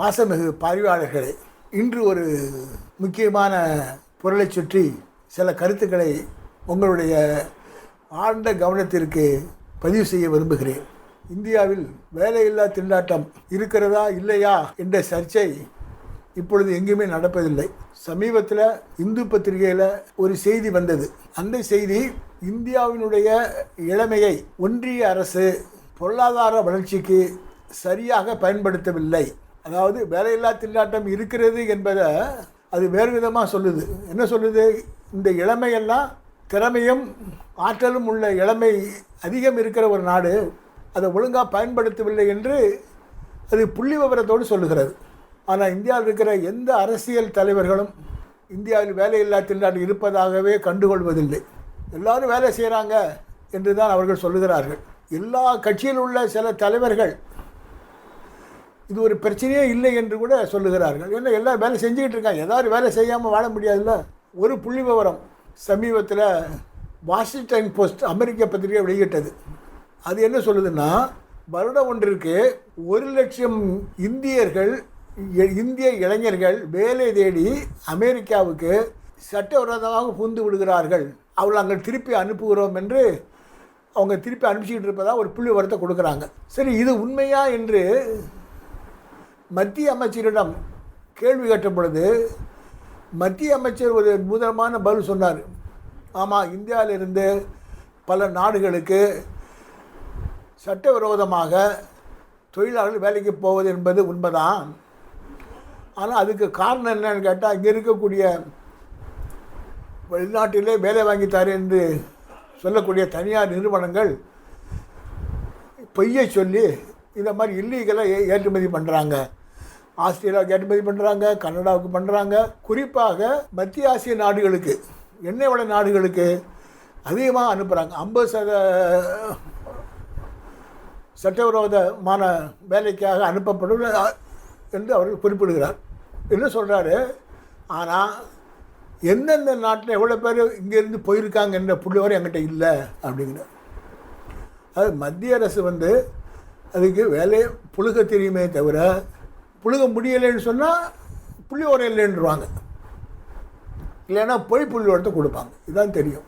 பாசமிகு பார்வையாளர்களே இன்று ஒரு முக்கியமான பொருளை சுற்றி சில கருத்துக்களை உங்களுடைய ஆழ்ந்த கவனத்திற்கு பதிவு செய்ய விரும்புகிறேன். இந்தியாவில் வேலையில்லா திண்டாட்டம் இருக்கிறதா இல்லையா என்ற சர்ச்சை இப்பொழுது எங்கேயுமே நடப்பதில்லை. சமீபத்தில் இந்து பத்திரிகையில் ஒரு செய்தி வந்தது. அந்த செய்தி இந்தியாவினுடைய இளமையை ஒன்றிய அரசு பொருளாதார வளர்ச்சிக்கு சரியாக பயன்படுத்தவில்லை. அதாவது வேலையில்லா திண்டாட்டம் இருக்கிறது என்பதை அது வேறு விதமாக சொல்லுது. என்ன சொல்லுது? இந்த இளமையெல்லாம் திறமையும் ஆற்றலும் உள்ள இளமை அதிகம் இருக்கிற ஒரு நாடு அதை ஒழுங்காக பயன்படுத்தவில்லை என்று அது புள்ளி விவரத்தோடு சொல்லுகிறது. ஆனால் இந்தியாவில் இருக்கிற எந்த அரசியல் தலைவர்களும் இந்தியாவில் வேலையில்லா திண்டாட்டம் இருப்பதாகவே கண்டுகொள்வதில்லை. எல்லாரும் வேலை செய்கிறாங்க என்று தான் அவர்கள் சொல்லுகிறார்கள். எல்லா கட்சியில் உள்ள சில தலைவர்கள் இது ஒரு பிரச்சனையே இல்லை என்று கூட சொல்லுகிறார்கள். ஏன்னா எல்லாம் வேலை செஞ்சுக்கிட்டு இருக்காங்க ஏதாவது வேலை செய்யாமல் வாழ முடியாதுல்ல? ஒரு புள்ளி விவரம் சமீபத்தில் வாஷிங்டன் போஸ்ட் அமெரிக்க பத்திரிகை வெளியிட்டது. அது என்ன சொல்லுதுன்னா வருடம் ஒன்றிற்கு ஒரு லட்சம் இந்தியர்கள் இந்திய இளைஞர்கள் வேலை தேடி அமெரிக்காவுக்கு சட்டவிரோதமாக புகுந்து விடுகிறார்கள். அவளை அங்கே திருப்பி அனுப்புகிறோம் என்று அவங்க திருப்பி அனுப்பிச்சிக்கிட்டு இருப்பதாக ஒரு புள்ளி விவரத்தை கொடுக்குறாங்க. சரி இது உண்மையா என்று மத்திய அமைச்சரிடம் கேள்வி கேட்ட பொழுது மத்திய அமைச்சர் ஒரு அற்புதமான பதில் சொன்னார். ஆமாம் இந்தியாவிலிருந்து பல நாடுகளுக்கு சட்டவிரோதமாக தொழிலாளர்கள் வேலைக்கு போவது என்பது உண்மைதான். ஆனால் அதுக்கு காரணம் என்னன்னு கேட்டால் இங்கே இருக்கக்கூடிய வெளிநாட்டிலே வேலை வாங்கித்தார் என்று சொல்லக்கூடிய தனியார் நிறுவனங்கள் பொய்யை சொல்லி இந்த மாதிரி இல்லீகலாக ஏ ஏற்றுமதி பண்ணுறாங்க ஆஸ்திரேலியாவுக்கு ஏற்றுமதி பண்ணுறாங்க கனடாவுக்கு பண்ணுறாங்க குறிப்பாக மத்திய ஆசிய நாடுகளுக்கு எண்ணெய் வள நாடுகளுக்கு அதிகமாக அனுப்புகிறாங்க ஐம்பது சத சட்டவிரோதமான வேலைக்காக அனுப்பப்படும் என்று அவர் குறிப்பிடுகிறார். என்ன சொல்கிறாரு ஆனால் எந்தெந்த நாட்டில் எவ்வளோ பேர் இங்கேருந்து போயிருக்காங்க என்ற புள்ளிவரை என்கிட்ட இல்லை அப்படிங்கிற அது மத்திய அரசு வந்து அதுக்கு வேலையை புழுக தெரியுமே தவிர புழுக முடியலைன்னு சொன்னால் புள்ளி ஓரம் இல்லைன்றுவாங்க இல்லைன்னா பொய் புள்ளி ஓரத்தை கொடுப்பாங்க. இதுதான் தெரியும்.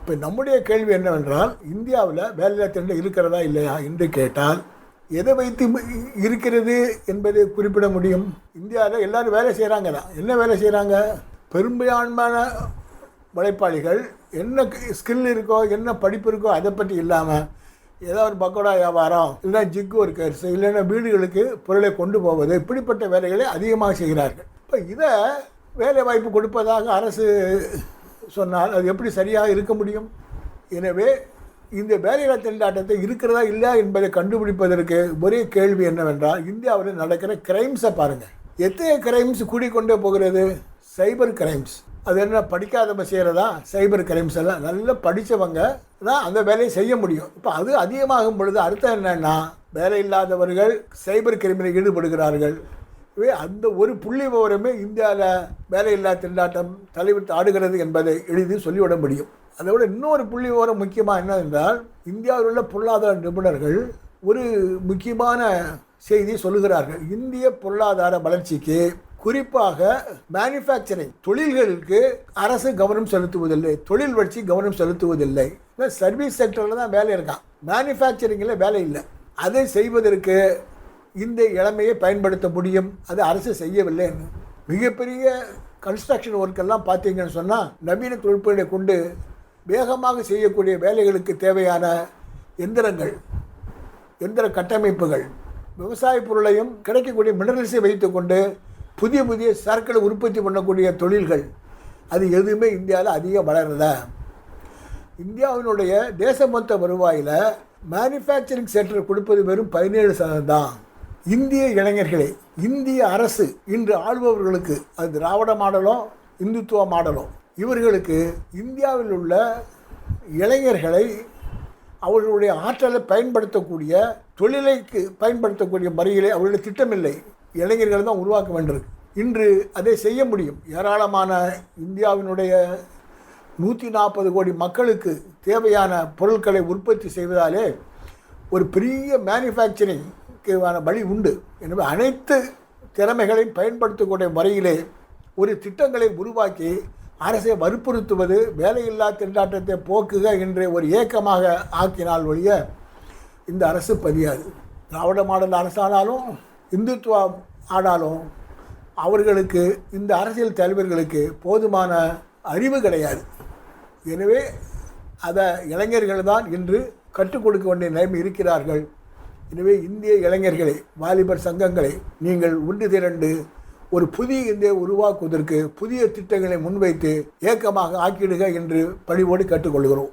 இப்போ நம்முடைய கேள்வி என்னவென்றால் இந்தியாவில் வேலையில்லா திட்டம் இருக்கிறதா இல்லையா என்று கேட்டால் எதை வைத்து இருக்கிறது என்பதை குறிப்பிட முடியும்? இந்தியாவில் எல்லாரும் வேலை செய்கிறாங்க தான் என்ன வேலை செய்கிறாங்க பெரும்பான்மையான உழைப்பாளிகள் என்ன ஸ்கில் இருக்கோ என்ன படிப்பு இருக்கோ அதை பற்றி இல்லாமல் ஏதோ ஒரு பக்கோடா வியாபாரம் இல்லைன்னா ஜிக் ஒர்க்கர்ஸ் இல்லைன்னா வீடுகளுக்கு பொருளை கொண்டு போவது இப்படிப்பட்ட வேலைகளை அதிகமாக செய்கிறார்கள். இப்போ இதை வேலை வாய்ப்பு கொடுப்பதாக அரசு சொன்னால் அது எப்படி சரியாக இருக்க முடியும்? எனவே இந்த வேலையில்லா திண்டாட்டத்தை இருக்கிறதா இல்லையா என்பதை கண்டுபிடிப்பதற்கு ஒரே கேள்வி என்னவென்றால் இந்தியாவில் நடக்கிற கிரைம்ஸை பாருங்கள் எத்தனை கிரைம்ஸ் கூடிக்கொண்டே போகிறது? சைபர் கிரைம்ஸ் அது என்ன படிக்காதவங்க செய்கிறதா சைபர் கிரைம்ஸ் எல்லாம் நல்லா படித்தவங்க தான் அந்த வேலையை செய்ய முடியும். இப்போ அது அதிகமாகும் பொழுது அர்த்தம் என்னென்னா வேலை இல்லாதவர்கள் சைபர் கிரைமில் ஈடுபடுகிறார்கள். இவை அந்த ஒரு புள்ளி விவரமே இந்தியாவில் வேலையில்லா திண்டாட்டம் தலைவிட்டு ஆடுகிறது என்பதை எளிதில் சொல்லிவிட முடியும். அதை விட இன்னொரு புள்ளி விவரம் முக்கியமாக என்னவென்றால் இந்தியாவில் உள்ள பொருளாதார நிபுணர்கள் ஒரு முக்கியமான செய்தி சொல்லுகிறார்கள். இந்திய பொருளாதார வளர்ச்சிக்கு குறிப்பாக மேனுஃபேக்சரிங் தொழில்களுக்கு அரசு கவனம் செலுத்துவதில்லை தொழில் வளர்ச்சி கவனம் செலுத்துவதில்லை. சர்வீஸ் செக்டரில் தான் வேலை இருக்கான் மேனுஃபேக்சரிங்கில் வேலை இல்லை. அதை செய்வதற்கு இந்த இளமையை பயன்படுத்த முடியும்? அது அரசு செய்யவில்லை மிகப்பெரிய கன்ஸ்ட்ரக்ஷன் ஒர்க்கெல்லாம் பார்த்தீங்கன்னு சொன்னால் நவீன தொழில்நுட்பங்களை கொண்டு வேகமாக செய்யக்கூடிய வேலைகளுக்கு தேவையான எந்திரங்கள் எந்திர கட்டமைப்புகள் விவசாய பொருளையும் கிடைக்கக்கூடிய மினரல்ஸை வைத்துக்கொண்டு புதிய புதிய சரக்குகளை உற்பத்தி பண்ணக்கூடிய தொழில்கள் அது எதுவுமே இந்தியாவில் அதிகம் வளரல. இந்தியாவினுடைய தேச மொத்த வருவாயில் மேனுஃபேக்சரிங் செக்டர் கொடுப்பது வெறும் பதினேழு சதவீதம் தான். இந்திய இளைஞர்களே இந்திய அரசு இன்று ஆள்பவர்களுக்கு அது திராவிட மாடலோ இந்துத்துவ மாடலோ இவர்களுக்கு இந்தியாவில் உள்ள இளைஞர்களை அவர்களுடைய ஆற்றலை பயன்படுத்தக்கூடிய தொழிலைக்கு பயன்படுத்தக்கூடிய முறையிலே அவர்களுடைய திட்டமில்லை. இளைஞர்கள் தான் உருவாக்க வேண்டியிருக்கு. இன்று அதை செய்ய முடியும். ஏராளமான இந்தியாவினுடைய நூற்றி நாற்பது கோடி மக்களுக்கு தேவையான பொருட்களை உற்பத்தி செய்வதாலே ஒரு பெரிய மேனுஃபேக்சரிங்க்கான வழி உண்டு. எனவே அனைத்து திறமைகளையும் பயன்படுத்தக்கூடிய முறையிலே ஒரு திட்டங்களை உருவாக்கி அரசை வற்புறுத்துவது வேலையில்லா திண்டாட்டத்தை போக்குக என்ற ஒரு ஏக்கமாக ஆக்கினால் ஒழிய இந்த அரசு பதியாது. திராவிட மாடல் அரசானாலும் இந்துத்துவா ஆனாலும் அவர்களுக்கு இந்த அரசியல் தலைவர்களுக்கு போதுமான அறிவு கிடையாது. எனவே அதை இளைஞர்கள் தான் இன்று கற்றுக் கொடுக்க வேண்டிய நிலைமை இருக்கிறார்கள். எனவே இந்திய இளைஞர்களை வாலிபர் சங்கங்களை நீங்கள் ஒன்று திரண்டு ஒரு புதிய இந்தியை உருவாக்குவதற்கு புதிய திட்டங்களை முன்வைத்து ஏக்கமாக ஆக்கிடுக என்று பணிவோடு கேட்டுக்கொள்கிறோம்.